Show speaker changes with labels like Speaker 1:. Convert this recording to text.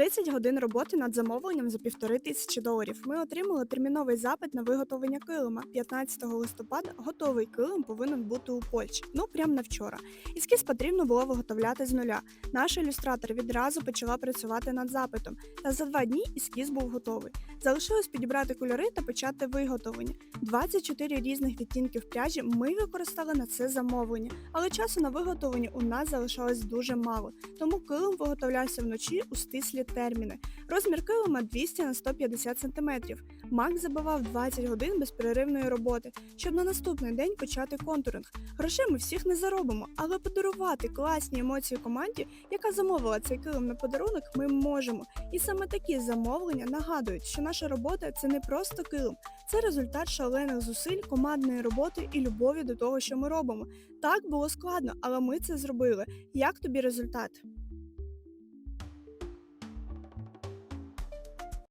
Speaker 1: 30 годин роботи над замовленням за півтори тисячі доларів. Ми отримали терміновий запит на виготовлення килима. 15 листопада готовий килим повинен бути у Польщі. Ну прям на вчора. Ескіз потрібно було виготовляти з нуля. Наш ілюстратор відразу почала працювати над запитом. Та за два дні ескіз був готовий. Залишилось підібрати кольори та почати виготовлення. 24 різних відтінків пряжі ми використали на це замовлення, але часу на виготовлення у нас залишалось дуже мало, тому килим виготовлявся вночі у стислі терміни. Розмір килима 200 на 150 см. Мак забивав 20 годин безперервної роботи, щоб на наступний день почати контуринг. Грошей ми всіх не заробимо, але подарувати класні емоції команді, яка замовила цей килим на подарунок, ми можемо. І саме такі замовлення нагадують, що наша робота це не просто килим, це результат шалених зусиль, командної роботи і любові до того, що ми робимо. Так було складно, але ми це зробили. Як тобі результат?